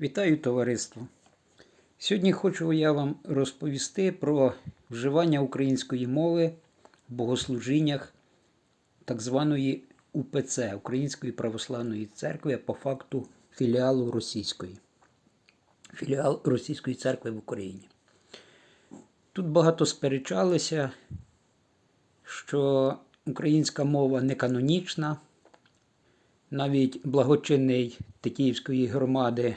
Вітаю товариство! Сьогодні хочу я вам розповісти про вживання української мови в богослужіннях так званої УПЦ Української православної церкви, по факту філіалу російської. Філіал Російської церкви в Україні. Тут багато сперечалися, що українська мова не канонічна. Навіть благочинний Тетіївської громади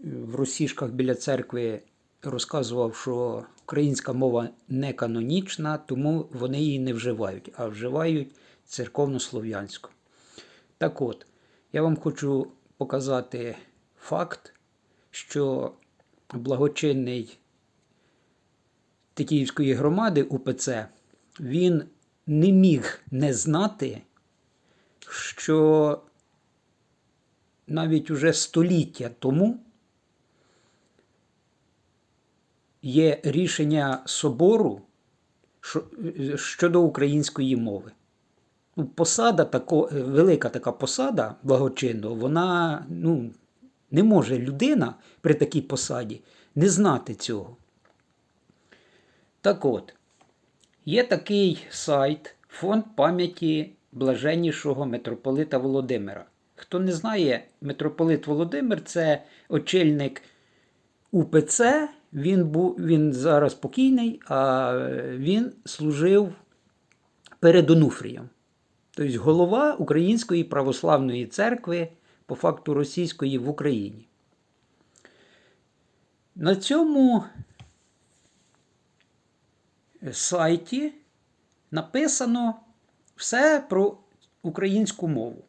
в Росішках біля церкви розказував, що українська мова не канонічна, тому вони її не вживають, а вживають церковнослов'янську. Так от, я вам хочу показати факт, що благочинний Тетіївської громади УПЦ він не міг не знати, що навіть уже століття тому є рішення собору щодо української мови. Ну, Посада тако, велика така посада благочинного, вона ну, не може людина при такій посаді не знати цього. Так от, є такий сайт Фонд пам'яті блаженнішого митрополита Володимира. Хто не знає, митрополит Володимир це очільник УПЦ. Він був, він зараз покійний, а він служив перед Онуфрієм. Тобто голова Української православної церкви, по факту російської в Україні. На цьому сайті написано все про українську мову.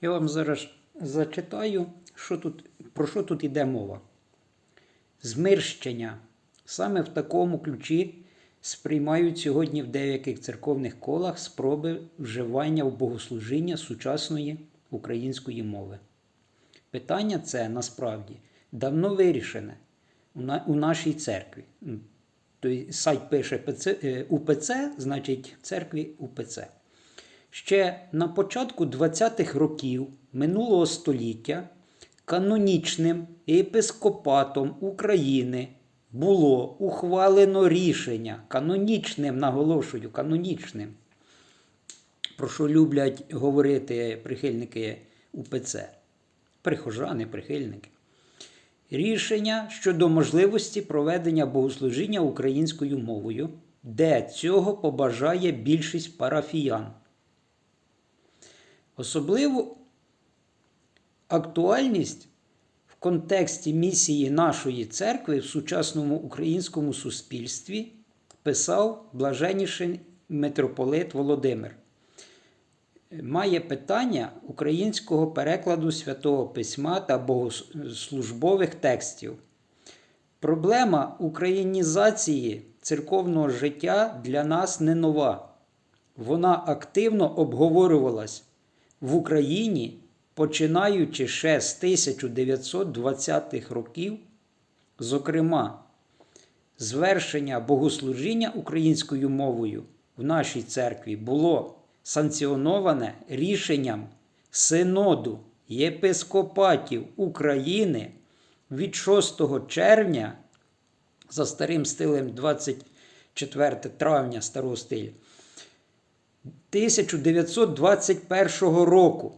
Я вам зараз зачитаю, що тут, про що тут йде мова. Змирщення саме в такому ключі сприймають сьогодні в деяких церковних колах спроби вживання в богослужіння сучасної української мови. Питання це насправді давно вирішене у нашій церкві. Той сайт пише УПЦ, значить церкві УПЦ. Ще на початку 20-х років минулого століття канонічним єпископатом України було ухвалено рішення канонічним, наголошую, канонічним, про що люблять говорити прихильники УПЦ, прихожани, прихильники. Рішення щодо можливості проведення богослужіння українською мовою, де цього побажає більшість парафіян. Особливу актуальність в контексті місії нашої церкви в сучасному українському суспільстві писав блаженніший митрополит Володимир. Має питання українського перекладу святого письма та богослужбових текстів. Проблема українізації церковного життя для нас не нова. Вона активно обговорювалась в Україні, починаючи ще з 1920-х років, зокрема, звершення богослужіння українською мовою в нашій церкві було санкціоноване рішенням Синоду єпископатів України від 6 червня за старим стилем 24 травня старого стилю 1921 року.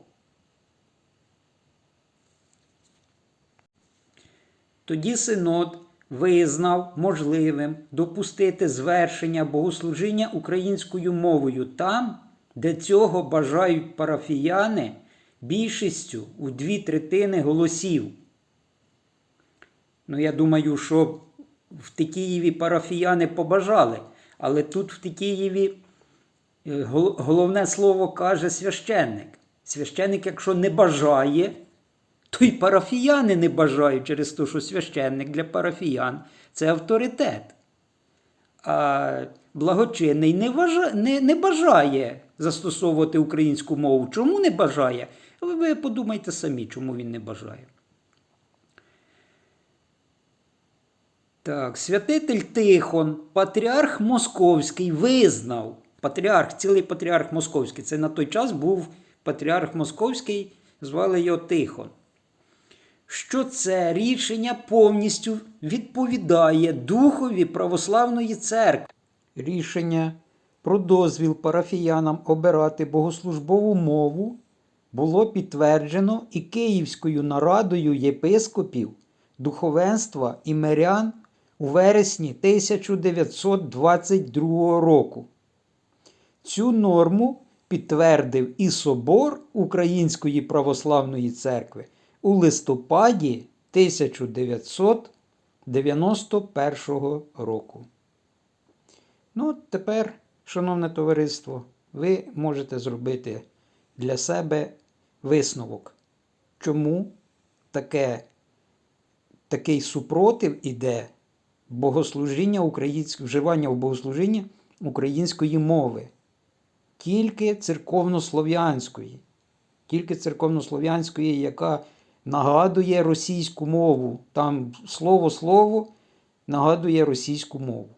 Тоді Синод визнав можливим допустити звершення богослужіння українською мовою там, де цього бажають парафіяни більшістю у дві третини голосів. Ну, я думаю, що в Тетіїві парафіяни побажали, але тут в Тетіїві Е, головне слово каже священник. Священник, якщо не бажає, то й парафіяни не бажають через те, що священник для парафіян це авторитет. А благочинний не, вважає, не, не бажає застосовувати українську мову. Чому не бажає? Ви, ви подумайте самі, чому він не бажає. Так, святитель Тихон, патріарх Московський, визнав патріарх, цілий патріарх Московський. Це на той час був патріарх Московський, звали його Тихон. Що це рішення повністю відповідає Духові Православної церкви. Рішення про дозвіл парафіянам обирати богослужбову мову було підтверджено і Київською нарадою єпископів, духовенства і мирян у вересні 1922 року. Цю норму підтвердив і Собор Української православної церкви у листопаді 1991 року. Ну, тепер, шановне товариство, ви можете зробити для себе висновок, чому таке, такий супротив іде богослужіння українського, вживання в богослужінні української мови, тільки церковнослов'янської, тільки церковнослов'янської, яка нагадує російську мову. Там слово слово нагадує російську мову.